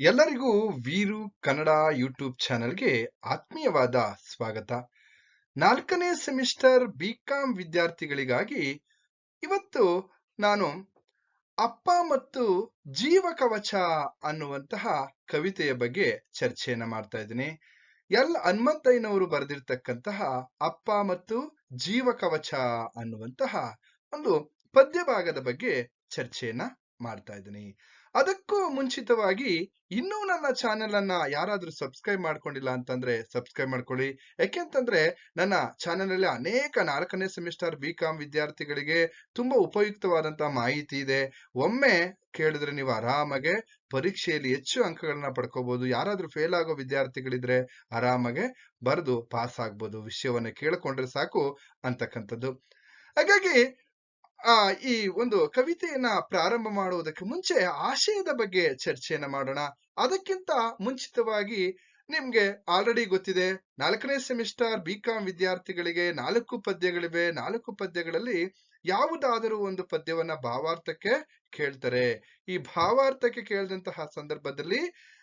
ಎಲ್ಲರಿಗೂ ವೀರು ಕನ್ನಡ ಯೂಟ್ಯೂಬ್ ಚಾನೆಲ್ಗೆ ಆತ್ಮೀಯವಾದ ಸ್ವಾಗತ. ನಾಲ್ಕನೇ ಸೆಮಿಸ್ಟರ್ ಬಿ ಬಿಕಾಂ ವಿದ್ಯಾರ್ಥಿಗಳಿಗಾಗಿ ಇವತ್ತು ನಾನು ಅಪ್ಪ ಮತ್ತು ಜೀವ ಕವಚ ಅನ್ನುವಂತಹ ಕವಿತೆಯ ಬಗ್ಗೆ ಚರ್ಚೆಯನ್ನು ಮಾಡ್ತಾ ಇದ್ದೀನಿ. ಎಲ್ ಹನುಮಂತಯ್ಯನವರು ಬರೆದಿರ್ತಕ್ಕಂತಹ ಅಪ್ಪ ಮತ್ತು ಜೀವ ಕವಚ ಅನ್ನುವಂತಹ ಒಂದು ಪದ್ಯ ಭಾಗದ ಬಗ್ಗೆ ಚರ್ಚೆಯನ್ನ ಮಾಡ್ತಾ ಇದ್ದೀನಿ. ಅದಕ್ಕೂ ಮುಂಚಿತವಾಗಿ ಇನ್ನೂ ನನ್ನ ಚಾನೆಲ್ ಅನ್ನ ಯಾರಾದ್ರೂ ಸಬ್ಸ್ಕ್ರೈಬ್ ಮಾಡ್ಕೊಂಡಿಲ್ಲ ಅಂತಂದ್ರೆ ಸಬ್ಸ್ಕ್ರೈಬ್ ಮಾಡ್ಕೊಳ್ಳಿ. ಯಾಕೆಂತಂದ್ರೆ ನನ್ನ ಚಾನೆಲ್ ಅಲ್ಲಿ ಅನೇಕ ನಾಲ್ಕನೇ ಸೆಮಿಸ್ಟರ್ ಬಿ ಕಾಮ್ ವಿದ್ಯಾರ್ಥಿಗಳಿಗೆ ತುಂಬಾ ಉಪಯುಕ್ತವಾದಂತಹ ಮಾಹಿತಿ ಇದೆ. ಒಮ್ಮೆ ಕೇಳಿದ್ರೆ ನೀವು ಆರಾಮಾಗೆ ಪರೀಕ್ಷೆಯಲ್ಲಿ ಹೆಚ್ಚು ಅಂಕಗಳನ್ನ ಪಡ್ಕೋಬಹುದು ಯಾರಾದ್ರೂ ಫೇಲ್ ಆಗೋ ವಿದ್ಯಾರ್ಥಿಗಳಿದ್ರೆ ಆರಾಮಾಗೆ ಬರೆದು ಪಾಸ್ ಆಗ್ಬೋದು. ವಿಷಯವನ್ನ ಕೇಳಿಕೊಂಡ್ರೆ ಸಾಕು ಅಂತಕ್ಕಂಥದ್ದು. ಹಾಗಾಗಿ ಆ, ಈ ಒಂದು ಕವಿತೆಯನ್ನ ಪ್ರಾರಂಭ ಮಾಡುವುದಕ್ಕೆ ಮುಂಚೆ ಆಶಯದ ಬಗ್ಗೆ ಚರ್ಚೆಯನ್ನ ಮಾಡೋಣ. ಅದಕ್ಕಿಂತ ಮುಂಚಿತವಾಗಿ ನಿಮ್ಗೆ ಆಲ್ರೆಡಿ ಗೊತ್ತಿದೆ, ನಾಲ್ಕನೇ ಸೆಮಿಸ್ಟರ್ ಬಿ ಕಾಂ ವಿದ್ಯಾರ್ಥಿಗಳಿಗೆ ನಾಲ್ಕು ಪದ್ಯಗಳಿವೆ. ನಾಲ್ಕು ಪದ್ಯಗಳಲ್ಲಿ ಯಾವುದಾದರೂ ಒಂದು ಪದ್ಯವನ್ನ ಭಾವಾರ್ಥಕ್ಕೆ ಕೇಳ್ತಾರೆ. ಈ ಭಾವಾರ್ಥಕ್ಕೆ ಕೇಳಿದಂತಹ ಸಂದರ್ಭದಲ್ಲಿ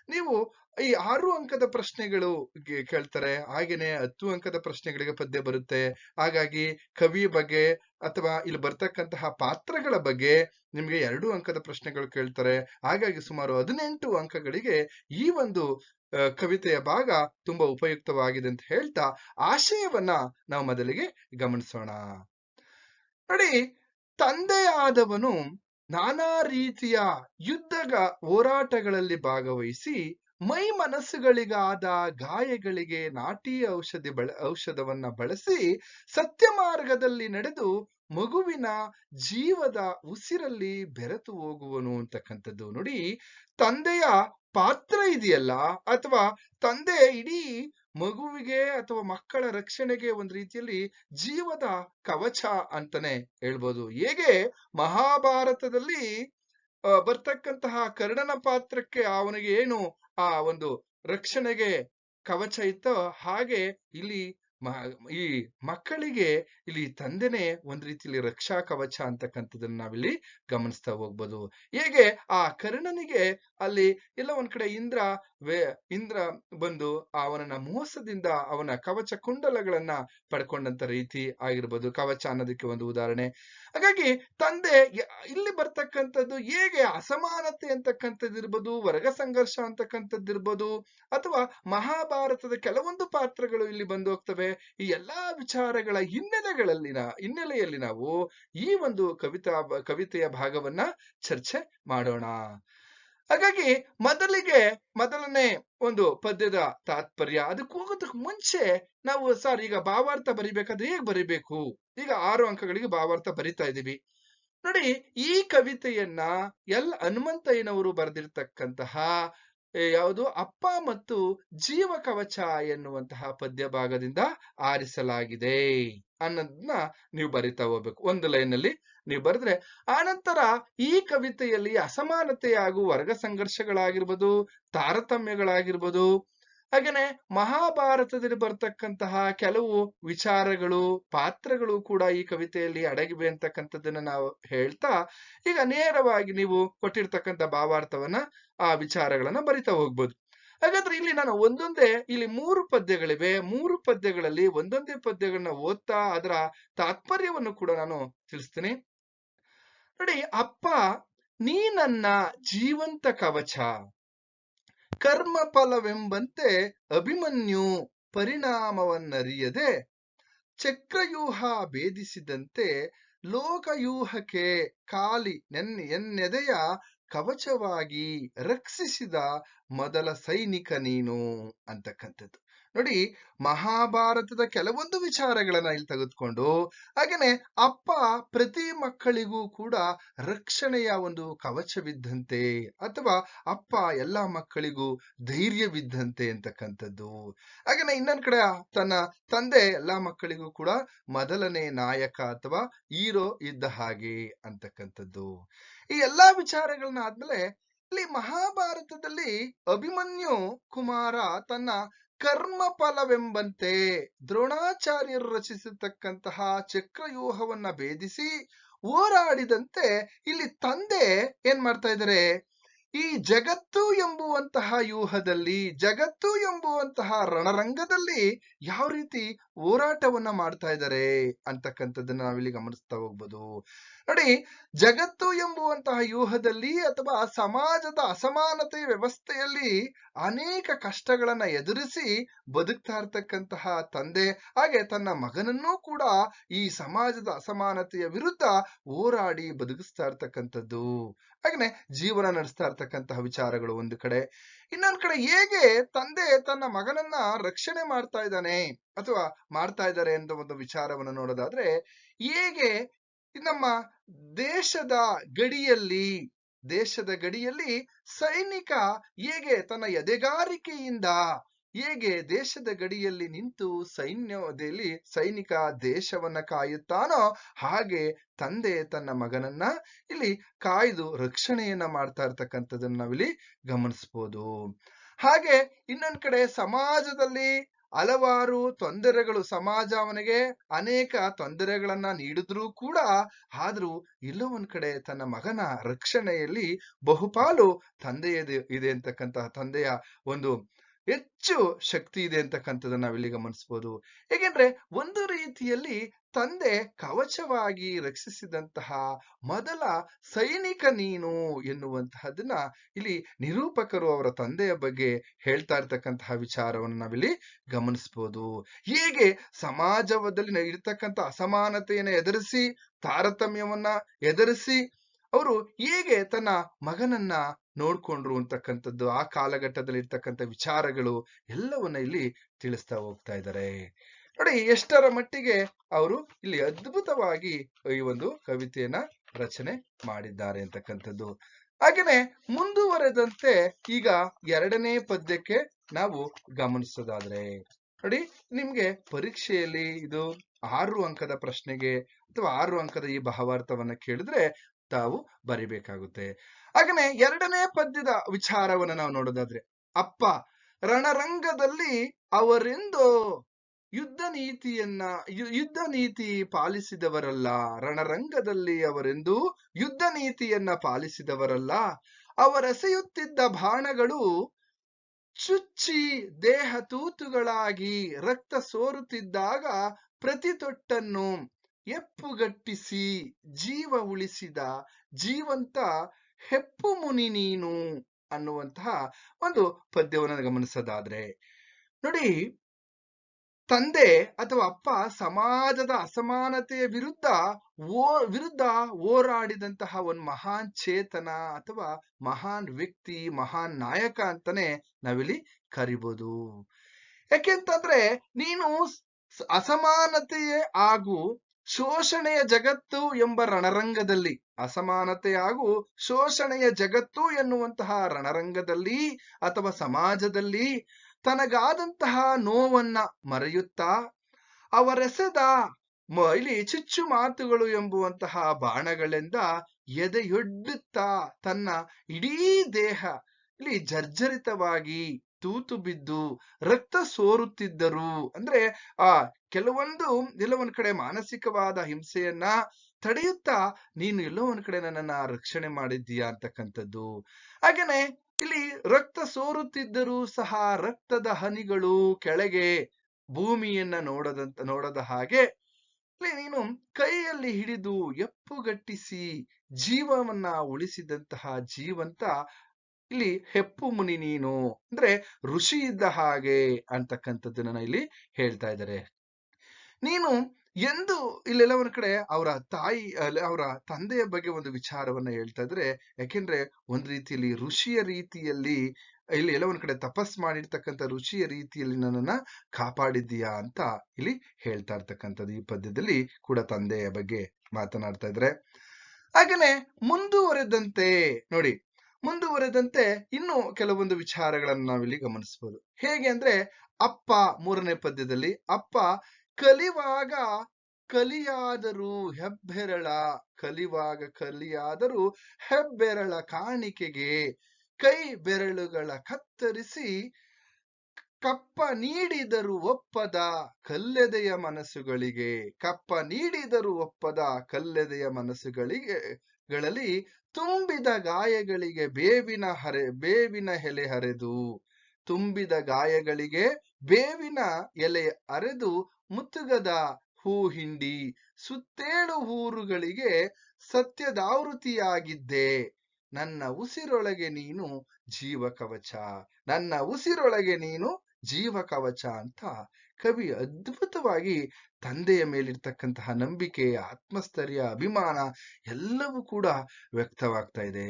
ನೀವು ಈ ಆರು ಅಂಕದ ಪ್ರಶ್ನೆಗಳು ಕೇಳ್ತಾರೆ. ಹಾಗೇನೆ ಹತ್ತು ಅಂಕದ ಪ್ರಶ್ನೆಗಳಿಗೆ ಪದ್ಯ ಬರುತ್ತೆ. ಹಾಗಾಗಿ ಕವಿ ಬಗ್ಗೆ ಅಥವಾ ಇಲ್ಲಿ ಬರ್ತಕ್ಕಂತಹ ಪಾತ್ರಗಳ ಬಗ್ಗೆ ನಿಮ್ಗೆ ಎರಡು ಅಂಕದ ಪ್ರಶ್ನೆಗಳು ಕೇಳ್ತಾರೆ. ಹಾಗಾಗಿ ಸುಮಾರು ಹದಿನೆಂಟು ಅಂಕಗಳಿಗೆ ಈ ಒಂದು ಕವಿತೆಯ ಭಾಗ ತುಂಬಾ ಉಪಯುಕ್ತವಾಗಿದೆ ಅಂತ ಹೇಳ್ತಾ ಆಶಯವನ್ನ ನಾವು ಮೊದಲಿಗೆ ಗಮನಿಸೋಣ. ನೋಡಿ, ತಂದೆಯಾದವನು ನಾನಾ ರೀತಿಯ ಯುದ್ಧಗ ಹೋರಾಟಗಳಲ್ಲಿ ಭಾಗವಹಿಸಿ ಮೈ ಮನಸ್ಸುಗಳಿಗಾದ ಗಾಯಗಳಿಗೆ ನಾಟಿ ಔಷಧಿ ಬಳ, ಔಷಧವನ್ನ ಬಳಸಿ ಸತ್ಯ ಮಾರ್ಗದಲ್ಲಿ ನಡೆದು ಮಗುವಿನ ಜೀವದ ಉಸಿರಲ್ಲಿ ಬೆರೆತು ಹೋಗುವನು ಅಂತಕ್ಕಂಥದ್ದು. ನೋಡಿ, ತಂದೆಯ ಪಾತ್ರ ಇದೆಯಲ್ಲ, ಅಥವಾ ತಂದೆ ಇಡೀ ಮಗುವಿಗೆ ಅಥವಾ ಮಕ್ಕಳ ರಕ್ಷಣೆಗೆ ಒಂದು ರೀತಿಯಲ್ಲಿ ಜೀವದ ಕವಚ ಅಂತಾನೆ ಹೇಳ್ಬೋದು. ಹೇಗೆ? ಮಹಾಭಾರತದಲ್ಲಿ ಬರ್ತಕ್ಕಂತಹ ಕರ್ಣನ ಪಾತ್ರಕ್ಕೆ ಅವನಿಗೆ ಏನು ಆ ಒಂದು ರಕ್ಷಣೆಗೆ ಕವಚ ಇತ್ತೋ ಹಾಗೆ ಇಲ್ಲಿ ಈ ಮಕ್ಕಳಿಗೆ ಇಲ್ಲಿ ತಂದೆನೆ ಒಂದ್ ರೀತಿಯಲ್ಲಿ ರಕ್ಷಾ ಕವಚ ಅಂತಕ್ಕಂಥದ್ದನ್ನ ನಾವಿಲ್ಲಿ ಗಮನಿಸ್ತಾ ಹೋಗ್ಬೋದು. ಹೇಗೆ ಆ ಕರ್ಣನಿಗೆ ಅಲ್ಲಿ ಎಲ್ಲ ಒಂದ್ ಕಡೆ ಇಂದ್ರ ವೇ, ಇಂದ್ರ ಬಂದು ಅವನನ್ನ ಮೋಸದಿಂದ ಅವನ ಕವಚ ಕುಂಡಲಗಳನ್ನ ಪಡ್ಕೊಂಡಂತ ರೀತಿ ಆಗಿರ್ಬೋದು. ಕವಚ ಅನ್ನೋದಕ್ಕೆ ಒಂದು ಉದಾಹರಣೆ. ಹಾಗಾಗಿ ತಂದೆ ಇಲ್ಲಿ ಬರ್ತಕ್ಕಂಥದ್ದು ಹೇಗೆ ಅಸಮಾನತೆ ಅಂತಕ್ಕಂಥದ್ದು ಇರ್ಬೋದು, ವರ್ಗ ಸಂಘರ್ಷ ಅಂತಕ್ಕಂಥದ್ದಿರ್ಬೋದು ಅಥವಾ ಮಹಾಭಾರತದ ಕೆಲವೊಂದು ಪಾತ್ರಗಳು ಇಲ್ಲಿ ಬಂದು ಹೋಗ್ತವೆ? ಈ ಎಲ್ಲಾ ವಿಚಾರಗಳ ಹಿನ್ನೆಲೆಗಳಲ್ಲಿನ, ಹಿನ್ನೆಲೆಯಲ್ಲಿ ನಾವು ಈ ಒಂದು ಕವಿತಾ, ಕವಿತೆಯ ಭಾಗವನ್ನ ಚರ್ಚೆ ಮಾಡೋಣ. ಹಾಗಾಗಿ ಮೊದಲಿಗೆ, ಮೊದಲನೇ ಒಂದು ಪದ್ಯದ ತಾತ್ಪರ್ಯ, ಅದಕ್ಕೆ ಹೋಗೋದಕ್ಕೆ ಮುಂಚೆ ನಾವು ಸರ್ ಈಗ ಭಾವಾರ್ಥ ಬರಿಬೇಕಾದ್ರೆ ಹೇಗ್ ಬರಿಬೇಕು? ಈಗ ಆರು ಅಂಕಗಳಿಗೆ ಭಾವಾರ್ಥ ಬರಿತಾ ಇದೀವಿ ನೋಡಿ, ಈ ಕವಿತೆಯನ್ನ ಎಲ್ ಹನುಮಂತಯ್ಯನವರು ಬರೆದಿರ್ತಕ್ಕಂತಹ ಯಾವುದು? ಅಪ್ಪ ಮತ್ತು ಜೀವ ಕವಚ ಎನ್ನುವಂತಹ ಪದ್ಯ ಭಾಗದಿಂದ ಆರಿಸಲಾಗಿದೆ ಅನ್ನೋದನ್ನ ನೀವು ಬರಿತಾ ಹೋಗ್ಬೇಕು. ಒಂದು ಲೈನ್ ಅಲ್ಲಿ ನೀವು ಬರೆದ್ರೆ, ಆನಂತರ ಈ ಕವಿತೆಯಲ್ಲಿ ಅಸಮಾನತೆಯಾಗುವ ವರ್ಗ ಸಂಘರ್ಷಗಳಾಗಿರ್ಬೋದು, ತಾರತಮ್ಯಗಳಾಗಿರ್ಬೋದು ಹಾಗೇನೆ ಮಹಾಭಾರತದಲ್ಲಿ ಬರ್ತಕ್ಕಂತಹ ಕೆಲವು ವಿಚಾರಗಳು, ಪಾತ್ರಗಳು ಕೂಡ ಈ ಕವಿತೆಯಲ್ಲಿ ಅಡಗಿವೆ ಅಂತಕ್ಕಂಥದ್ದನ್ನ ನಾವು ಹೇಳ್ತಾ, ಈಗ ನೇರವಾಗಿ ನೀವು ಕೊಟ್ಟಿರ್ತಕ್ಕಂಥ ಭಾವಾರ್ಥವನ್ನ ಆ ವಿಚಾರಗಳನ್ನ ಬರಿತಾ ಹೋಗ್ಬೋದು. ಹಾಗಾದ್ರೆ ಇಲ್ಲಿ ನಾನು ಒಂದೊಂದೇ, ಇಲ್ಲಿ ಮೂರು ಪದ್ಯಗಳಿವೆ. ಮೂರು ಪದ್ಯಗಳಲ್ಲಿ ಒಂದೊಂದೇ ಪದ್ಯಗಳನ್ನ ಓದ್ತಾ ಅದರ ತಾತ್ಪರ್ಯವನ್ನು ಕೂಡ ನಾನು ತಿಳಿಸ್ತೀನಿ. ನೋಡಿ, ಅಪ್ಪ, ನೀ ನನ್ನ ಜೀವಂತ ಕವಚ. ಕರ್ಮ ಫಲವೆಂಬಂತೆ ಅಭಿಮನ್ಯು ಪರಿಣಾಮವನ್ನರಿಯದೆ. ಚಕ್ರಯೂಹ ಭೇದಿಸಿದಂತೆ ಲೋಕಯೂಹಕ್ಕೆ ಕಾಲಿ ನೆನ್ನೆ ಎನ್ನೆದೆಯ ಕವಚವಾಗಿ ರಕ್ಷಿಸಿದ ಮೊದಲ ಸೈನಿಕ ನೀನು ಅಂತಕ್ಕಂಥದ್ದು. ನೋಡಿ ಮಹಾಭಾರತದ ಕೆಲವೊಂದು ವಿಚಾರಗಳನ್ನ ಇಲ್ಲಿ ತೆಗೆದುಕೊಂಡು ಹಾಗೇನೆ ಅಪ್ಪ ಪ್ರತಿ ಮಕ್ಕಳಿಗೂ ಕೂಡ ರಕ್ಷಣೆಯ ಒಂದು ಕವಚವಿದ್ದಂತೆ ಅಥವಾ ಅಪ್ಪ ಎಲ್ಲಾ ಮಕ್ಕಳಿಗೂ ಧೈರ್ಯವಿದ್ದಂತೆ ಅಂತಕ್ಕಂಥದ್ದು. ಹಾಗೇನೆ ಇನ್ನೊಂದ್ ಕಡೆ ತನ್ನ ತಂದೆ ಎಲ್ಲಾ ಮಕ್ಕಳಿಗೂ ಕೂಡ ಮೊದಲನೇ ನಾಯಕ ಅಥವಾ ಹೀರೋ ಇದ್ದ ಹಾಗೆ ಅಂತಕ್ಕಂಥದ್ದು. ಈ ಎಲ್ಲಾ ವಿಚಾರಗಳನ್ನ ಆದ್ಮೇಲೆ ಇಲ್ಲಿ ಮಹಾಭಾರತದಲ್ಲಿ ಅಭಿಮನ್ಯು ಕುಮಾರ ತನ್ನ ಕರ್ಮ ಫಲವೆಂಬಂತೆ ದ್ರೋಣಾಚಾರ್ಯರು ರಚಿಸಿರ್ತಕ್ಕಂತಹ ಚಕ್ರವ್ಯೂಹವನ್ನ ಭೇದಿಸಿ ಹೋರಾಡಿದಂತೆ ಇಲ್ಲಿ ತಂದೆ ಏನ್ ಮಾಡ್ತಾ ಇದ್ದಾರೆ ಈ ಜಗತ್ತು ಎಂಬುವಂತಹ ವ್ಯೂಹದಲ್ಲಿ, ಜಗತ್ತು ಎಂಬುವಂತಹ ರಣರಂಗದಲ್ಲಿ ಯಾವ ರೀತಿ ಹೋರಾಟವನ್ನ ಮಾಡ್ತಾ ಇದ್ದಾರೆ ಅಂತಕ್ಕಂಥದ್ದನ್ನ ನಾವಿಲ್ಲಿ ಗಮನಿಸ್ತಾ ಹೋಗ್ಬೋದು. ನೋಡಿ, ಜಗತ್ತು ಎಂಬುವಂತಹ ವ್ಯೂಹದಲ್ಲಿ ಅಥವಾ ಸಮಾಜದ ಅಸಮಾನತೆ ವ್ಯವಸ್ಥೆಯಲ್ಲಿ ಅನೇಕ ಕಷ್ಟಗಳನ್ನ ಎದುರಿಸಿ ಬದುಕ್ತಾ ಇರ್ತಕ್ಕಂತಹ ತಂದೆ, ಹಾಗೆ ತನ್ನ ಮಗನನ್ನೂ ಕೂಡ ಈ ಸಮಾಜದ ಅಸಮಾನತೆಯ ವಿರುದ್ಧ ಹೋರಾಡಿ ಬದುಕಿಸ್ತಾ ಇರ್ತಕ್ಕಂಥದ್ದು. ಹಾಗೆ ಜೀವನ ನಡೆಸ್ತಾ ಇರ್ತಕ್ಕಂತಹ ವಿಚಾರಗಳು ಒಂದು ಕಡೆ. ಇನ್ನೊಂದ್ ಕಡೆ ಹೇಗೆ ತಂದೆ ತನ್ನ ಮಗನನ್ನ ರಕ್ಷಣೆ ಮಾಡ್ತಾ ಇದ್ದಾನೆ ಅಥವಾ ಮಾಡ್ತಾ ಇದ್ದಾರೆ ಎಂಬ ಒಂದು ವಿಚಾರವನ್ನು ನೋಡೋದಾದ್ರೆ, ಹೇಗೆ ನಮ್ಮ ದೇಶದ ಗಡಿಯಲ್ಲಿ ದೇಶದ ಗಡಿಯಲ್ಲಿ ಸೈನಿಕ ಹೇಗೆ ತನ್ನ ಎದೆಗಾರಿಕೆಯಿಂದ ಹೇಗೆ ದೇಶದ ಗಡಿಯಲ್ಲಿ ನಿಂತು ಸೈನ್ಯದಲ್ಲಿ ಸೈನಿಕ ದೇಶವನ್ನ ಕಾಯುತ್ತಾನೋ ಹಾಗೆ ತಂದೆ ತನ್ನ ಮಗನನ್ನ ಇಲ್ಲಿ ಕಾಯ್ದು ರಕ್ಷಣೆಯನ್ನ ಮಾಡ್ತಾ ಇರ್ತಕ್ಕಂಥದ್ದನ್ನ ನಾವಿಲ್ಲಿ ಗಮನಿಸ್ಬೋದು. ಹಾಗೆ ಇನ್ನೊಂದ್ ಕಡೆ ಸಮಾಜದಲ್ಲಿ ಹಲವಾರು ತೊಂದರೆಗಳು ಸಮಾಜ ಅವನಿಗೆ ಅನೇಕ ತೊಂದರೆಗಳನ್ನ ನೀಡಿದ್ರೂ ಕೂಡ ಆದ್ರೂ ಎಲ್ಲೋ ಒಂದ್ ಕಡೆ ತನ್ನ ಮಗನ ರಕ್ಷಣೆಯಲ್ಲಿ ಬಹುಪಾಲು ತಂದೆಯದು ಇದೆ ಅಂತಕ್ಕಂತಹ ತಂದೆಯ ಒಂದು ಹೆಚ್ಚು ಶಕ್ತಿ ಇದೆ ಅಂತಕ್ಕಂಥದ್ದನ್ನ ನಾವಿಲ್ಲಿ ಗಮನಿಸಬಹುದು ಏಕೆಂದ್ರೆ ಒಂದು ರೀತಿಯಲ್ಲಿ ತಂದೆ ಕವಚವಾಗಿ ರಕ್ಷಿಸಿದಂತಹ ಮೊದಲ ಸೈನಿಕ ನೀನು ಎನ್ನುವಂತಹದನ್ನ ಇಲ್ಲಿ ನಿರೂಪಕರು ಅವರ ತಂದೆಯ ಬಗ್ಗೆ ಹೇಳ್ತಾ ಇರ್ತಕ್ಕಂತಹ ವಿಚಾರವನ್ನು ನಾವಿಲ್ಲಿ ಗಮನಿಸ್ಬೋದು. ಹೇಗೆ ಸಮಾಜದಲ್ಲಿ ಇರ್ತಕ್ಕಂಥ ಅಸಮಾನತೆಯನ್ನು ಎದುರಿಸಿ, ತಾರತಮ್ಯವನ್ನ ಎದುರಿಸಿ, ಅವರು ಹೇಗೆ ತನ್ನ ಮಗನನ್ನ ನೋಡ್ಕೊಂಡ್ರು ಅಂತಕ್ಕಂಥದ್ದು ಆ ಕಾಲಘಟ್ಟದಲ್ಲಿ ಇರ್ತಕ್ಕಂಥ ವಿಚಾರಗಳು ಎಲ್ಲವನ್ನ ಇಲ್ಲಿ ತಿಳಿಸ್ತಾ ಹೋಗ್ತಾ ಇದ್ದಾರೆ ನೋಡಿ, ಎಷ್ಟರ ಮಟ್ಟಿಗೆ ಅವರು ಇಲ್ಲಿ ಅದ್ಭುತವಾಗಿ ಈ ಒಂದು ಕವಿತೆಯನ್ನ ರಚನೆ ಮಾಡಿದ್ದಾರೆ ಅಂತಕ್ಕಂಥದ್ದು. ಹಾಗೇನೆ ಮುಂದುವರೆದಂತೆ ಈಗ ಎರಡನೇ ಪದ್ಯಕ್ಕೆ ನಾವು ಗಮನಿಸೋದಾದ್ರೆ ನೋಡಿ, ನಿಮ್ಗೆ ಪರೀಕ್ಷೆಯಲ್ಲಿ ಇದು ಆರು ಅಂಕದ ಪ್ರಶ್ನೆಗೆ ಅಥವಾ ಆರು ಅಂಕದ ಈ ಭಾವಾರ್ಥವನ್ನ ಕೇಳಿದ್ರೆ ತಾವು ಬರಿಬೇಕಾಗುತ್ತೆ. ಹಾಗನೆ ಎರಡನೇ ಪದ್ಯದ ವಿಚಾರವನ್ನ ನಾವು ನೋಡೋದಾದ್ರೆ, ಅಪ್ಪ, ರಣರಂಗದಲ್ಲಿ ಅವರೆಂದು ಯುದ್ಧ ನೀತಿಯನ್ನ ಯುದ್ಧ ನೀತಿ ಪಾಲಿಸಿದವರಲ್ಲ, ರಣರಂಗದಲ್ಲಿ ಅವರೆಂದು ಯುದ್ಧ ನೀತಿಯನ್ನ ಪಾಲಿಸಿದವರಲ್ಲ, ಅವರೆಸೆಯುತ್ತಿದ್ದ ಬಾಣಗಳು ಚುಚ್ಚಿ ದೇಹ ತೂತುಗಳಾಗಿ ರಕ್ತ ಸೋರುತ್ತಿದ್ದಾಗ ಪ್ರತಿ ತೊಟ್ಟನ್ನು ಎಪ್ಪುಗಟ್ಟಿಸಿ ಜೀವ ಉಳಿಸಿದ ಜೀವಂತ ಹೆಪ್ಪು ಮುನಿ ನೀನು ಅನ್ನುವಂತಹ ಒಂದು ಪದ್ಯವನ್ನು ಗಮನಿಸೋದಾದ್ರೆ. ನೋಡಿ ತಂದೆ ಅಥವಾ ಅಪ್ಪ ಸಮಾಜದ ಅಸಮಾನತೆಯ ವಿರುದ್ಧ ಓ, ವಿರುದ್ಧ ಹೋರಾಡಿದಂತಹ ಒಂದು ಮಹಾನ್ ಚೇತನ ಅಥವಾ ಮಹಾನ್ ವ್ಯಕ್ತಿ, ಮಹಾನ್ ನಾಯಕ ಅಂತಾನೆ ನಾವಿಲ್ಲಿ ಕರಿಬೋದು. ಯಾಕೆಂತಂದ್ರೆ ನೀನು ಅಸಮಾನತೆಯೇ ಹಾಗೂ ಶೋಷಣೆಯ ಜಗತ್ತು ಎಂಬ ರಣರಂಗದಲ್ಲಿ. ಅಸಮಾನತೆ ಹಾಗೂ ಶೋಷಣೆಯ ಜಗತ್ತು ಎನ್ನುವಂತಹ ರಣರಂಗದಲ್ಲಿ ಅಥವಾ ಸಮಾಜದಲ್ಲಿ ತನಗಾದಂತಹ ನೋವನ್ನ ಮರೆಯುತ್ತಾ ಅವರೆಸೆದ ಇಲ್ಲಿ ಚುಚ್ಚು ಮಾತುಗಳು ಎಂಬುವಂತಹ ಬಾಣಗಳಿಂದ ಎದೆಯೊಡ್ಡುತ್ತಾ ತನ್ನ ಇಡೀ ದೇಹ ಇಲ್ಲಿ ಜರ್ಜರಿತವಾಗಿ ತೂತು ಬಿದ್ದು ರಕ್ತ ಸೋರುತ್ತಿದ್ದರು. ಅಂದ್ರೆ, ಆ ಕೆಲವೊಂದು ಎಲ್ಲೋ ಒಂದ್ ಕಡೆ ಮಾನಸಿಕವಾದ ಹಿಂಸೆಯನ್ನ ತಡೆಯುತ್ತಾ, ನೀನು ಎಲ್ಲೋ ಒಂದ್ ಕಡೆ ನನ್ನನ್ನ ರಕ್ಷಣೆ ಮಾಡಿದ್ದೀಯಾ ಅಂತಕ್ಕಂಥದ್ದು. ಹಾಗೇನೆ ಇಲ್ಲಿ ರಕ್ತ ಸೋರುತ್ತಿದ್ದರೂ ಸಹ ರಕ್ತದ ಹನಿಗಳು ಕೆಳಗೆ ಭೂಮಿಯನ್ನ ನೋಡದಂತ, ನೋಡದ ಹಾಗೆ ಇಲ್ಲಿ ನೀನು ಕೈಯಲ್ಲಿ ಹಿಡಿದು ಎಪ್ಪುಗಟ್ಟಿಸಿ ಜೀವವನ್ನ ಉಳಿಸಿದಂತಹ ಜೀವಂತ ಇಲ್ಲಿ ಹೆಪ್ಪು ಮುನಿ ನೀನು ಅಂದ್ರೆ ಋಷಿ ಇದ್ದ ಹಾಗೆ ಅಂತಕ್ಕಂಥದ್ದನ್ನ ಇಲ್ಲಿ ಹೇಳ್ತಾ ಇದ್ದಾರೆ ನೀನು ಎಂದು ಇಲ್ಲೆಲ್ಲ ಒಂದ್ ಕಡೆ ಅವರ ತಾಯಿ ಅವರ ತಂದೆಯ ಬಗ್ಗೆ ಒಂದು ವಿಚಾರವನ್ನ ಹೇಳ್ತಾ ಇದ್ರೆ, ಯಾಕೆಂದ್ರೆ ಒಂದ್ ರೀತಿಯಲ್ಲಿ ಋಷಿಯ ರೀತಿಯಲ್ಲಿ ಇಲ್ಲಿ ಎಲ್ಲ ಒಂದ್ ಕಡೆ ತಪಸ್ ಮಾಡಿರ್ತಕ್ಕಂಥ ಋಷಿಯ ರೀತಿಯಲ್ಲಿ ನನ್ನನ್ನ ಕಾಪಾಡಿದ್ದೀಯಾ ಅಂತ ಇಲ್ಲಿ ಹೇಳ್ತಾ ಇರ್ತಕ್ಕಂಥದ್ದು ಈ ಪದ್ಯದಲ್ಲಿ ಕೂಡ ತಂದೆಯ ಬಗ್ಗೆ ಮಾತನಾಡ್ತಾ ಇದ್ರೆ. ಹಾಗೇನೆ ಮುಂದುವರೆದಂತೆ, ನೋಡಿ, ಮುಂದುವರೆದಂತೆ ಇನ್ನು ಕೆಲವೊಂದು ವಿಚಾರಗಳನ್ನು ನಾವಿಲ್ಲಿ ಗಮನಿಸಬಹುದು ಹೇಗೆ ಅಂದ್ರೆ, ಅಪ್ಪ ಮೂರನೇ ಪದ್ಯದಲ್ಲಿ, ಅಪ್ಪ ಕಲಿವಾಗ ಕಲಿಯಾದರೂ ಹೆಬ್ಬೆರಳ, ಕಲಿವಾಗ ಕಲಿಯಾದರೂ ಹೆಬ್ಬೆರಳ ಕಾಣಿಕೆಗೆ ಕೈ ಬೆರಳುಗಳ ಕತ್ತರಿಸಿ ಕಪ್ಪ ನೀಡಿದರು ಒಪ್ಪದ ಕಲ್ಲೆದೆಯ ಮನಸ್ಸುಗಳಿಗೆ, ಕಪ್ಪ ನೀಡಿದರು ಒಪ್ಪದ ಕಲ್ಲೆದೆಯ ಮನಸ್ಸುಗಳಿಗೆ ಗಳಲ್ಲಿ ತುಂಬಿದ ಗಾಯಗಳಿಗೆ ಬೇವಿನ ಹರೆ, ಬೇವಿನ ಎಲೆ ಹರಿದು ತುಂಬಿದ ಗಾಯಗಳಿಗೆ ಬೇವಿನ ಎಲೆ ಅರೆದು ಮುತ್ತುಗದ ಹೂ ಹಿಂಡಿ ಸುತ್ತೇಳು ಊರುಗಳಿಗೆ ಸತ್ಯದಾವೃತಿಯಾಗಿದ್ದೆ. ನನ್ನ ಉಸಿರೊಳಗೆ ನೀನು ಜೀವ ಕವಚ ನನ್ನ ಉಸಿರೊಳಗೆ ನೀನು ಜೀವ ಕವಚ ಅಂತ ಕವಿ ಅದ್ಭುತವಾಗಿ ತಂದೆಯ ಮೇಲಿರ್ತಕ್ಕಂತಹ ನಂಬಿಕೆ, ಆತ್ಮಸ್ಥೈರ್ಯ, ಅಭಿಮಾನ ಎಲ್ಲವೂ ಕೂಡ ವ್ಯಕ್ತವಾಗ್ತಾ ಇದೆ.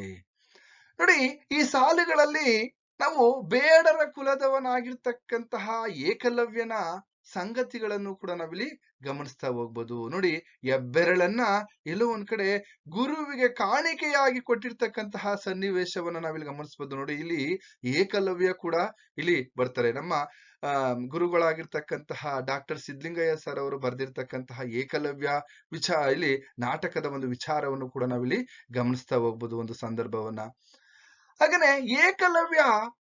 ನೋಡಿ, ಈ ಸಾಲುಗಳಲ್ಲಿ ನಾವು ಬೇಡರ ಕುಲದವನಾಗಿರ್ತಕ್ಕಂತಹ ಏಕಲವ್ಯನ ಸಂಗತಿಗಳನ್ನು ಕೂಡ ನಾವಿಲ್ಲಿ ಗಮನಿಸ್ತಾ ಹೋಗ್ಬೋದು. ನೋಡಿ ಎಬ್ಬೆರಳನ್ನ ಎಲ್ಲೋ ಒಂದ್ ಕಡೆ ಗುರುವಿಗೆ ಕಾಣಿಕೆಯಾಗಿ ಕೊಟ್ಟಿರ್ತಕ್ಕಂತಹ ಸನ್ನಿವೇಶವನ್ನ ನಾವಿಲ್ಲಿ ಗಮನಿಸ್ಬೋದು. ನೋಡಿ, ಇಲ್ಲಿ ಏಕಲವ್ಯ ಕೂಡ ಇಲ್ಲಿ ಬರ್ತಾರೆ. ನಮ್ಮ ಗುರುಗಳಾಗಿರ್ತಕ್ಕಂತಹ ಡಾಕ್ಟರ್ ಸಿದ್ಲಿಂಗಯ್ಯ ಸರ್ ಅವರು ಬರೆದಿರ್ತಕ್ಕಂತಹ ಏಕಲವ್ಯ ವಿಚಾರ, ಇಲ್ಲಿ ನಾಟಕದ ಒಂದು ವಿಚಾರವನ್ನು ಕೂಡ ನಾವಿಲ್ಲಿ ಗಮನಿಸ್ತಾ ಹೋಗ್ಬೋದು ಒಂದು ಸಂದರ್ಭವನ್ನ. ಹಾಗೇನೆ ಏಕಲವ್ಯ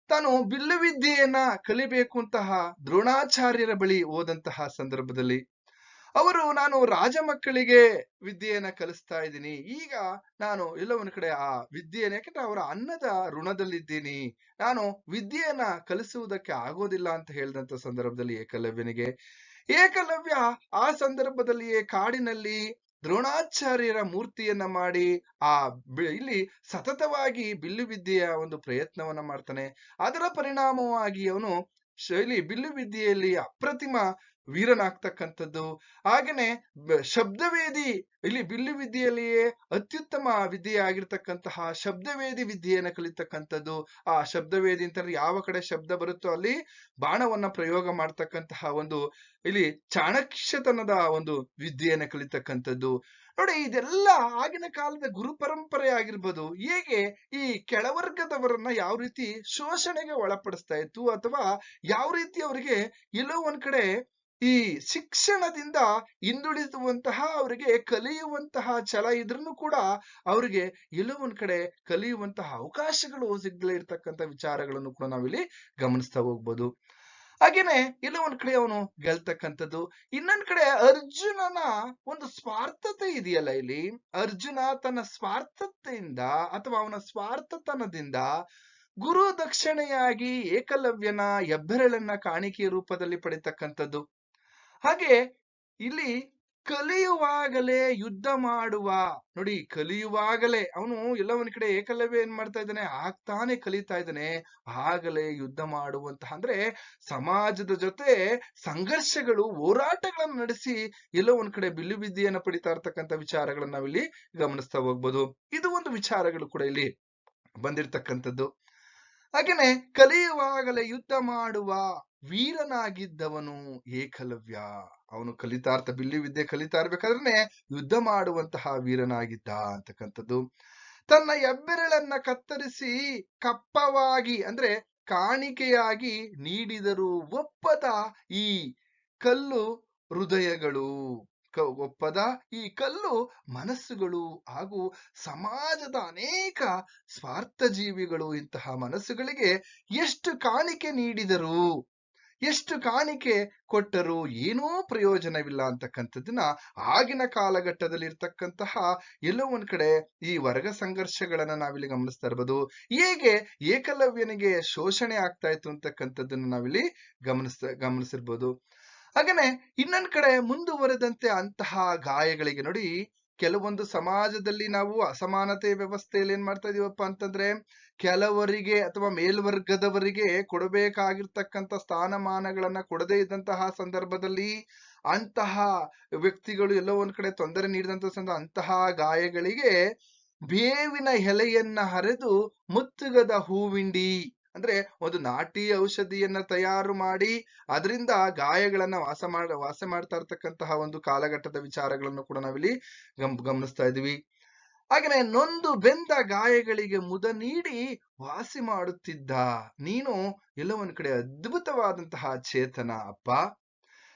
ತಾನು ಬಿಲ್ಲು ವಿದ್ಯೆಯನ್ನ ಕಲಿಬೇಕು ಅಂತಹ ದ್ರೋಣಾಚಾರ್ಯರ ಬಳಿ ಹೋದಂತಹ ಸಂದರ್ಭದಲ್ಲಿ ಅವರು, ನಾನು ರಾಜ ಮಕ್ಕಳಿಗೆ ವಿದ್ಯೆಯನ್ನ ಕಲಿಸ್ತಾ ಇದ್ದೀನಿ. ಈಗ ನಾನು ಎಲ್ಲ ಒಂದ್ ಕಡೆ ಆ ವಿದ್ಯೆಯನ್ನ, ಯಾಕಂದ್ರೆ ಅವರ ಅನ್ನದ ಋಣದಲ್ಲಿದ್ದೀನಿ. ನಾನು ವಿದ್ಯೆಯನ್ನ ಕಲಿಸುವುದಕ್ಕೆ ಆಗೋದಿಲ್ಲ ಅಂತ ಹೇಳಿದಂತ ಸಂದರ್ಭದಲ್ಲಿ ಏಕಲವ್ಯನಿಗೆ. ಏಕಲವ್ಯ ಆ ಸಂದರ್ಭದಲ್ಲಿಯೇ ಕಾಡಿನಲ್ಲಿ ದ್ರೋಣಾಚಾರ್ಯರ ಮೂರ್ತಿಯನ್ನ ಮಾಡಿ ಆ ಇಲ್ಲಿ ಸತತವಾಗಿ ಬಿಲ್ಲು ವಿದ್ಯೆಯ ಒಂದು ಪ್ರಯತ್ನವನ್ನ ಮಾಡ್ತಾನೆ. ಅದರ ಪರಿಣಾಮವಾಗಿ ಅವನು ಶೈಲಿ ಬಿಲ್ಲು ವಿದ್ಯೆಯಲ್ಲಿ ಅಪ್ರತಿಮ ವೀರನಾಗ್ತಕ್ಕಂಥದ್ದು. ಹಾಗೇನೆ ಶಬ್ದವೇದಿ ಇಲ್ಲಿ ಬಿಲ್ಲು ವಿದ್ಯೆಯಲ್ಲಿಯೇ ಅತ್ಯುತ್ತಮ ವಿದ್ಯೆ ಆಗಿರ್ತಕ್ಕಂತಹ ಶಬ್ದವೇದಿ ವಿದ್ಯೆಯನ್ನು ಕಲಿತಕ್ಕಂಥದ್ದು. ಆ ಶಬ್ದವೇದಿ ಅಂತಂದ್ರೆ ಯಾವ ಕಡೆ ಶಬ್ದ ಬರುತ್ತೋ ಅಲ್ಲಿ ಬಾಣವನ್ನ ಪ್ರಯೋಗ ಮಾಡ್ತಕ್ಕಂತಹ ಒಂದು ಇಲ್ಲಿ ಚಾಣಕ್ಷತನದ ಒಂದು ವಿದ್ಯೆಯನ್ನು ಕಲಿತಕ್ಕಂಥದ್ದು. ನೋಡಿ ಇದೆಲ್ಲ ಆಗಿನ ಕಾಲದ ಗುರು ಪರಂಪರೆ ಆಗಿರ್ಬೋದು. ಹೇಗೆ ಈ ಕೆಳವರ್ಗದವರನ್ನ ಯಾವ ರೀತಿ ಶೋಷಣೆಗೆ ಒಳಪಡಿಸ್ತಾ ಇತ್ತು ಅಥವಾ ಯಾವ ರೀತಿ ಅವರಿಗೆ ಎಲ್ಲೋ ಒಂದ್ ಕಡೆ ಈ ಶಿಕ್ಷಣದಿಂದ ಹಿಂದುಳಿದುವಂತಹ ಅವರಿಗೆ ಕಲಿಯುವಂತಹ ಛಲ ಇದ್ರೂ ಕೂಡ ಅವರಿಗೆ ಎಲ್ಲೋ ಒಂದ್ ಕಡೆ ಕಲಿಯುವಂತಹ ಅವಕಾಶಗಳು ಸಿಗಲೇ ಇರ್ತಕ್ಕಂಥ ವಿಚಾರಗಳನ್ನು ಕೂಡ ನಾವಿಲ್ಲಿ ಗಮನಿಸ್ತಾ ಹೋಗ್ಬೋದು. ಹಾಗೇನೆ ಎಲ್ಲೋ ಕಡೆ ಅವನು ಗೆಲ್ತಕ್ಕಂಥದ್ದು ಇನ್ನೊಂದ್ ಕಡೆ ಅರ್ಜುನನ ಒಂದು ಸ್ವಾರ್ಥತೆ ಇದೆಯಲ್ಲ ಇಲ್ಲಿ? ಅರ್ಜುನ ತನ್ನ ಸ್ವಾರ್ಥತೆಯಿಂದ ಅಥವಾ ಅವನ ಸ್ವಾರ್ಥತನದಿಂದ ಗುರು ದಕ್ಷಿಣೆಯಾಗಿ ಏಕಲವ್ಯನ ಹೆಬ್ಬೆರಳನ್ನ ಕಾಣಿಕೆಯ ರೂಪದಲ್ಲಿ ಪಡಿತಕ್ಕಂಥದ್ದು. ಹಾಗೆ ಇಲ್ಲಿ ಕಲಿಯುವಾಗಲೇ ಯುದ್ಧ ಮಾಡುವ, ನೋಡಿ ಕಲಿಯುವಾಗಲೇ ಅವನು ಎಲ್ಲ ಒಂದ್ ಕಡೆ ಏಕಲವ್ಯ ಏನ್ ಮಾಡ್ತಾ ಇದ್ದಾನೆ? ಆಗ್ತಾನೆ ಕಲಿತಾ ಇದ್ದಾನೆ. ಆಗಲೇ ಯುದ್ಧ ಮಾಡುವಂತಹ, ಅಂದ್ರೆ ಸಮಾಜದ ಜೊತೆ ಸಂಘರ್ಷಗಳು, ಹೋರಾಟಗಳನ್ನು ನಡೆಸಿ ಎಲ್ಲೋ ಒಂದ್ ಕಡೆ ಬಿಲ್ಲು ಬಿದ್ದಿಯನ್ನ ಪಡಿತಾ ಇರ್ತಕ್ಕಂಥ ವಿಚಾರಗಳನ್ನ ನಾವಿಲ್ಲಿ ಗಮನಿಸ್ತಾ ಹೋಗ್ಬೋದು. ಇದು ಒಂದು ವಿಚಾರಗಳು ಕೂಡ ಇಲ್ಲಿ ಬಂದಿರ್ತಕ್ಕಂಥದ್ದು. ಹಾಗೇನೆ ಕಲಿಯುವಾಗಲೇ ಯುದ್ಧ ಮಾಡುವ ವೀರನಾಗಿದ್ದವನು ಏಕಲವ್ಯ. ಅವನು ಕಲಿತಾ ಇರ್ತ ಬಿಲ್ಲಿ ವಿದ್ಯೆ ಕಲಿತಾ ಇರ್ಬೇಕಾದ್ರೆ ಯುದ್ಧ ಮಾಡುವಂತಹ ವೀರನಾಗಿದ್ದ ಅಂತಕ್ಕಂಥದ್ದು. ತನ್ನ ಹೆಬ್ಬೆರಳನ್ನ ಕತ್ತರಿಸಿ ಕಪ್ಪವಾಗಿ, ಅಂದ್ರೆ ಕಾಣಿಕೆಯಾಗಿ ನೀಡಿದರು ಒಪ್ಪದ ಈ ಕಲ್ಲು ಹೃದಯಗಳು. ಒಪ್ಪದ ಈ ಕಲ್ಲು ಮನಸ್ಸುಗಳು ಹಾಗೂ ಸಮಾಜದ ಅನೇಕ ಸ್ವಾರ್ಥ ಜೀವಿಗಳು ಇಂತಹ ಮನಸ್ಸುಗಳಿಗೆ ಎಷ್ಟು ಕಾಣಿಕೆ ನೀಡಿದರು. ಎಷ್ಟು ಕಾಣಿಕೆ ಕೊಟ್ಟರೂ ಏನೂ ಪ್ರಯೋಜನವಿಲ್ಲ ಅಂತಕ್ಕಂಥದ್ದನ್ನ ಆಗಿನ ಕಾಲಘಟ್ಟದಲ್ಲಿ ಇರ್ತಕ್ಕಂತಹ ಎಲ್ಲೋ ಒಂದ್ ಕಡೆ ಈ ವರ್ಗ ಸಂಘರ್ಷಗಳನ್ನ ನಾವಿಲ್ಲಿ ಗಮನಿಸ್ತಾ ಇರ್ಬೋದು. ಹೇಗೆ ಏಕಲವ್ಯನಿಗೆ ಶೋಷಣೆ ಆಗ್ತಾ ಇತ್ತು ಅಂತಕ್ಕಂಥದ್ದನ್ನ ನಾವಿಲ್ಲಿ ಗಮನಿಸ್ತಾ, ಗಮನಿಸಿರ್ಬೋದು. ಹಾಗೇನೆ ಇನ್ನೊಂದ್ ಕಡೆ ಮುಂದುವರೆದಂತೆ ಅಂತಹ ಗಾಯಗಳಿಗೆ ನೋಡಿ ಕೆಲವೊಂದು ಸಮಾಜದಲ್ಲಿ ನಾವು ಅಸಮಾನತೆ ವ್ಯವಸ್ಥೆಯಲ್ಲಿ ಏನ್ ಮಾಡ್ತಾ ಇದೀವಪ್ಪ ಅಂತಂದ್ರೆ ಕೆಲವರಿಗೆ ಅಥವಾ ಮೇಲ್ವರ್ಗದವರಿಗೆ ಕೊಡಬೇಕಾಗಿರ್ತಕ್ಕಂಥ ಸ್ಥಾನಮಾನಗಳನ್ನ ಕೊಡದೇ ಇದ್ದಂತಹ ಸಂದರ್ಭದಲ್ಲಿ ಅಂತಹ ವ್ಯಕ್ತಿಗಳು ಎಲ್ಲೋ ಒಂದ್ ಕಡೆ ತೊಂದರೆ ನೀಡಿದಂತ ಅಂತಹ ಗಾಯಗಳಿಗೆ ಬೇವಿನ ಎಲೆಯನ್ನ ಹರಿದು ಮುತ್ತುಗದ ಹೂವಿಂಡಿ. ಅಂದ್ರೆ ಒಂದು ನಾಟಿ ಔಷಧಿಯನ್ನ ತಯಾರು ಮಾಡಿ ಅದರಿಂದ ಗಾಯಗಳನ್ನ ವಾಸ ಮಾಡ, ವಾಸ ಮಾಡ್ತಾ ಇರ್ತಕ್ಕಂತಹ ಒಂದು ಕಾಲಘಟ್ಟದ ವಿಚಾರಗಳನ್ನು ಕೂಡ ನಾವಿಲ್ಲಿ ಗಮ್, ಗಮನಿಸ್ತಾ ಇದೀವಿ ಹಾಗೇನೆ ನೊಂದು ಬೆಂದ ಗಾಯಗಳಿಗೆ ಮುದ ನೀಡಿ ವಾಸಿ ಮಾಡುತ್ತಿದ್ದ ನೀನು ಎಲ್ಲ ಒಂದ್ ಕಡೆ ಅದ್ಭುತವಾದಂತಹ ಚೇತನ, ಅಪ್ಪ.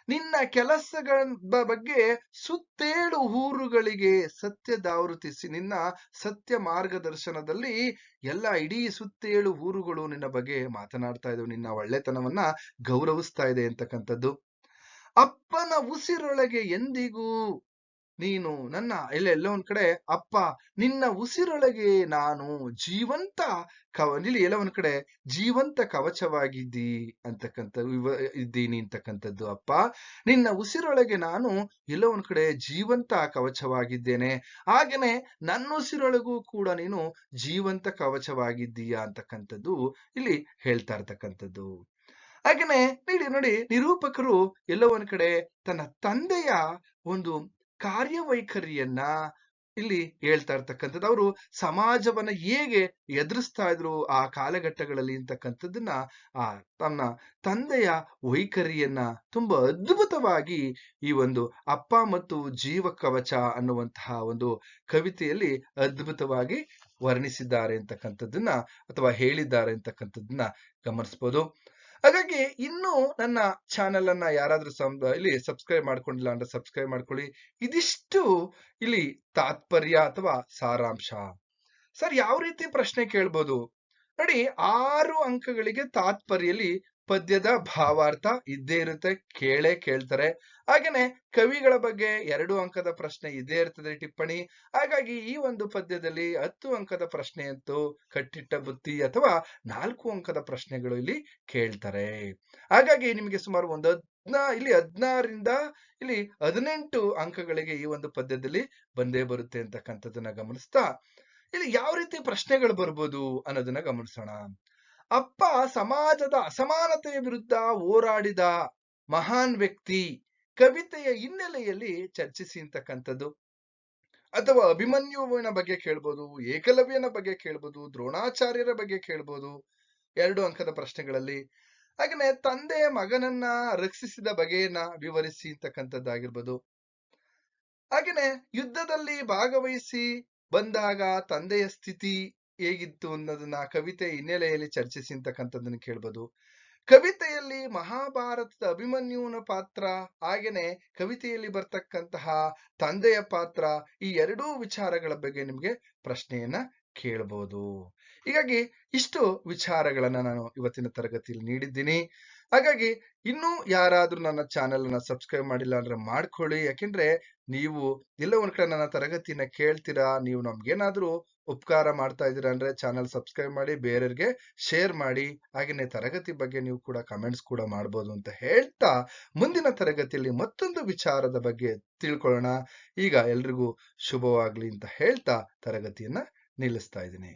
ನಿನ್ನ ಕೆಲಸಗಳ ಬಗ್ಗೆ ಸುತ್ತೇಳು ಊರುಗಳಿಗೆ ಸತ್ಯ ದಾವೃತಿಸಿ ನಿನ್ನ ಸತ್ಯ ಮಾರ್ಗದರ್ಶನದಲ್ಲಿ ಎಲ್ಲ ಇಡೀ ಸುತ್ತೇಳು ಊರುಗಳು ನಿನ್ನ ಬಗ್ಗೆ ಮಾತನಾಡ್ತಾ ಇದ್ದವು. ನಿನ್ನ ಒಳ್ಳೆತನವನ್ನ ಗೌರವಿಸ್ತಾ ಇದೆ ಅಂತಕ್ಕಂಥದ್ದು. ಅಪ್ಪನ ಉಸಿರೊಳಗೆ ಎಂದಿಗೂ ನೀನು ನನ್ನ ಎಲ್ಲ ಎಲ್ಲ ಒಂದ್ ಕಡೆ, ಅಪ್ಪ, ನಿನ್ನ ಉಸಿರೊಳಗೆ ನಾನು ಜೀವಂತ ಕವ ಇಲ್ಲಿ ಎಲ್ಲ ಒಂದ್ ಕಡೆ, ಜೀವಂತ ಕವಚವಾಗಿದ್ದಿ ಅಂತಕ್ಕಂಥ ಇದ್ದೀನಿ ಅಂತಕ್ಕಂಥದ್ದು, ಅಪ್ಪ. ನಿನ್ನ ಉಸಿರೊಳಗೆ ನಾನು ಎಲ್ಲ ಒಂದ್ ಕಡೆ ಜೀವಂತ ಕವಚವಾಗಿದ್ದೇನೆ. ಹಾಗೇನೆ ನನ್ನ ಉಸಿರೊಳಗೂ ಕೂಡ ನೀನು ಜೀವಂತ ಕವಚವಾಗಿದ್ದೀಯಾ ಅಂತಕ್ಕಂಥದ್ದು ಇಲ್ಲಿ ಹೇಳ್ತಾ ಇರ್ತಕ್ಕಂಥದ್ದು. ಹಾಗೇನೆ, ನೋಡಿ ನೋಡಿ, ನಿರೂಪಕರು ಎಲ್ಲ ಒಂದ್ ಕಡೆ ತನ್ನ ತಂದೆಯ ಒಂದು ಕಾರ್ಯವೈಖರಿಯನ್ನ ಇಲ್ಲಿ ಹೇಳ್ತಾ ಇರ್ತಕ್ಕಂಥದ್ದು. ಅವರು ಸಮಾಜವನ್ನ ಹೇಗೆ ಎದುರಿಸ್ತಾ ಇದ್ರು ಆ ಕಾಲಘಟ್ಟಗಳಲ್ಲಿ ಅಂತಕ್ಕಂಥದ್ದನ್ನ, ಆ ತನ್ನ ತಂದೆಯ ವೈಖರಿಯನ್ನ ತುಂಬಾ ಅದ್ಭುತವಾಗಿ ಈ ಒಂದು ಅಪ್ಪ ಮತ್ತು ಜೀವ ಕವಚ ಅನ್ನುವಂತಹ ಒಂದು ಕವಿತೆಯಲ್ಲಿ ಅದ್ಭುತವಾಗಿ ವರ್ಣಿಸಿದ್ದಾರೆ ಅಂತಕ್ಕಂಥದ್ದನ್ನ ಅಥವಾ ಹೇಳಿದ್ದಾರೆ ಅಂತಕ್ಕಂಥದ್ದನ್ನ ಗಮನಿಸ್ಬೋದು. ಹಾಗಾಗಿ ಇನ್ನು ನನ್ನ ಚಾನೆಲ್ ಅನ್ನ ಯಾರಾದ್ರೂ ಇಲ್ಲಿ ಸಬ್ಸ್ಕ್ರೈಬ್ ಮಾಡ್ಕೊಂಡಿಲ್ಲ ಅಂದ್ರೆ ಸಬ್ಸ್ಕ್ರೈಬ್ ಮಾಡ್ಕೊಳ್ಳಿ. ಇದಿಷ್ಟು ಇಲ್ಲಿ ತಾತ್ಪರ್ಯ ಅಥವಾ ಸಾರಾಂಶ. ಸರ್, ಯಾವ ರೀತಿ ಪ್ರಶ್ನೆ ಕೇಳ್ಬೋದು? ನೋಡಿ, ಆರು ಅಂಕಗಳಿಗೆ ತಾತ್ಪರ್ಯಲ್ಲಿ ಪದ್ಯದ ಭಾವಾರ್ಥ ಇದ್ದೇ ಇರುತ್ತೆ, ಕೇಳೇ ಕೇಳ್ತಾರೆ. ಹಾಗೇನೆ ಕವಿಗಳ ಬಗ್ಗೆ ಎರಡು ಅಂಕದ ಪ್ರಶ್ನೆ ಇದ್ದೇ ಇರ್ತದೆ ಟಿಪ್ಪಣಿ. ಹಾಗಾಗಿ ಈ ಒಂದು ಪದ್ಯದಲ್ಲಿ ಹತ್ತು ಅಂಕದ ಪ್ರಶ್ನೆ ಅಂತೂ ಕಟ್ಟಿಟ್ಟ ಬುತ್ತಿ ಅಥವಾ ನಾಲ್ಕು ಅಂಕದ ಪ್ರಶ್ನೆಗಳು ಇಲ್ಲಿ ಕೇಳ್ತಾರೆ. ಹಾಗಾಗಿ ನಿಮಗೆ ಸುಮಾರು ಒಂದು ಹದ್ನಾ, ಇಲ್ಲಿ ಹದ್ನಾರರಿಂದ ಇಲ್ಲಿ ಹದಿನೆಂಟು ಅಂಕಗಳಿಗೆ ಈ ಒಂದು ಪದ್ಯದಲ್ಲಿ ಬಂದೇ ಬರುತ್ತೆ ಅಂತಕ್ಕಂಥದ್ದನ್ನ ಗಮನಿಸ್ತಾ. ಇಲ್ಲಿ ಯಾವ ರೀತಿ ಪ್ರಶ್ನೆಗಳು ಬರ್ಬೋದು ಅನ್ನೋದನ್ನ ಗಮನಿಸೋಣ. ಅಪ್ಪ ಸಮಾಜದ ಅಸಮಾನತೆಯ ವಿರುದ್ಧ ಹೋರಾಡಿದ ಮಹಾನ್ ವ್ಯಕ್ತಿ ಕವಿತೆಯ ಹಿನ್ನೆಲೆಯಲ್ಲಿ ಚರ್ಚಿಸಿ ಅಂತಕ್ಕಂಥದ್ದು ಅಥವಾ ಅಭಿಮನ್ಯುವಿನ ಬಗ್ಗೆ ಕೇಳ್ಬೋದು, ಏಕಲವ್ಯನ ಬಗ್ಗೆ ಕೇಳ್ಬೋದು, ದ್ರೋಣಾಚಾರ್ಯರ ಬಗ್ಗೆ ಕೇಳ್ಬೋದು, ಎರಡು ಅಂಕದ ಪ್ರಶ್ನೆಗಳಲ್ಲಿ. ಹಾಗೇನೆ ತಂದೆ ಮಗನನ್ನ ರಕ್ಷಿಸಿದ ಬಗೆಯನ್ನ ವಿವರಿಸಿ ಅಂತಕ್ಕಂಥದ್ದಾಗಿರ್ಬೋದು ಹಾಗೇನೆ ಯುದ್ಧದಲ್ಲಿ ಭಾಗವಹಿಸಿ ಬಂದಾಗ ತಂದೆಯ ಸ್ಥಿತಿ ಹೇಗಿತ್ತು ಅನ್ನೋದನ್ನ ಕವಿತೆ ಹಿನ್ನೆಲೆಯಲ್ಲಿ ಚರ್ಚಿಸಿ ಅಂತಕ್ಕಂಥದ್ದನ್ನ ಕೇಳ್ಬೋದು. ಕವಿತೆಯಲ್ಲಿ ಮಹಾಭಾರತದ ಅಭಿಮನ್ಯುವಿನ ಪಾತ್ರ, ಹಾಗೇನೆ ಕವಿತೆಯಲ್ಲಿ ಬರ್ತಕ್ಕಂತಹ ತಂದೆಯ ಪಾತ್ರ, ಈ ಎರಡೂ ವಿಚಾರಗಳ ಬಗ್ಗೆ ನಿಮ್ಗೆ ಪ್ರಶ್ನೆಯನ್ನ ಕೇಳಬಹುದು ಹೀಗಾಗಿ ಇಷ್ಟು ವಿಚಾರಗಳನ್ನ ನಾನು ಇವತ್ತಿನ ತರಗತಿಯಲ್ಲಿ ನೀಡಿದ್ದೀನಿ. ಹಾಗಾಗಿ ಇನ್ನೂ ಯಾರಾದ್ರೂ ನನ್ನ ಚಾನೆಲ್ ಅನ್ನ ಸಬ್ಸ್ಕ್ರೈಬ್ ಮಾಡಿಲ್ಲ ಅಂದ್ರೆ ಮಾಡ್ಕೊಳ್ಳಿ. ಯಾಕೆಂದ್ರೆ ನೀವು ಎಲ್ಲ ಒಂದ್ ಕಡೆ ನನ್ನ ತರಗತಿನ ಕೇಳ್ತೀರಾ, ನೀವು ನಮ್ಗೇನಾದ್ರೂ ಉಪಕಾರ ಮಾಡ್ತಾ ಇದ್ದೀರಾ ಅಂದ್ರೆ ಚಾನಲ್ ಸಬ್ಸ್ಕ್ರೈಬ್ ಮಾಡಿ, ಬೇರೆಯವ್ರಿಗೆ ಶೇರ್ ಮಾಡಿ ಹಾಗೆಯೇ ತರಗತಿ ಬಗ್ಗೆ ನೀವು ಕೂಡ ಕಮೆಂಟ್ಸ್ ಕೂಡ ಮಾಡ್ಬೋದು ಅಂತ ಹೇಳ್ತಾ ಮುಂದಿನ ತರಗತಿಯಲ್ಲಿ ಮತ್ತೊಂದು ವಿಚಾರದ ಬಗ್ಗೆ ತಿಳ್ಕೊಳ್ಳೋಣ. ಈಗ ಎಲ್ರಿಗೂ ಶುಭವಾಗ್ಲಿ ಅಂತ ಹೇಳ್ತಾ ತರಗತಿಯನ್ನ ನಿಲ್ಲಿಸ್ತಾ ಇದ್ದೀನಿ.